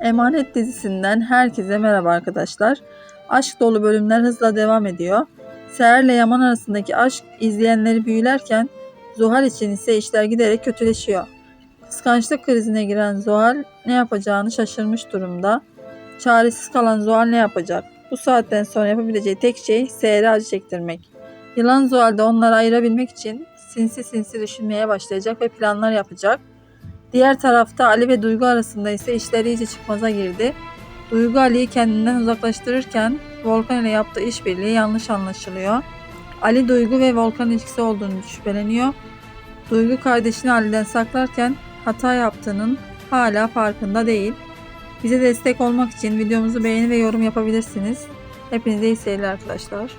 Emanet dizisinden herkese merhaba arkadaşlar. Aşk dolu bölümler hızla devam ediyor. Seher ile Yaman arasındaki aşk izleyenleri büyülerken Zuhal için ise işler giderek kötüleşiyor. Kıskançlık krizine giren Zuhal ne yapacağını şaşırmış durumda. Çaresiz kalan Zuhal ne yapacak? Bu saatten sonra yapabileceği tek şey Seher'e acı çektirmek. Yılan Zuhal de onları ayırabilmek için sinsi sinsi düşünmeye başlayacak ve planlar yapacak. Diğer tarafta Ali ve Duygu arasında ise işler iyice çıkmaza girdi. Duygu Ali'yi kendinden uzaklaştırırken Volkan ile yaptığı işbirliği yanlış anlaşılıyor. Ali Duygu ve Volkan ilişkisi olduğunu şüpheleniyor. Duygu kardeşini Ali'den saklarken hata yaptığının hala farkında değil. Bize destek olmak için videomuzu beğeni ve yorum yapabilirsiniz. Hepinize iyi seyirler arkadaşlar.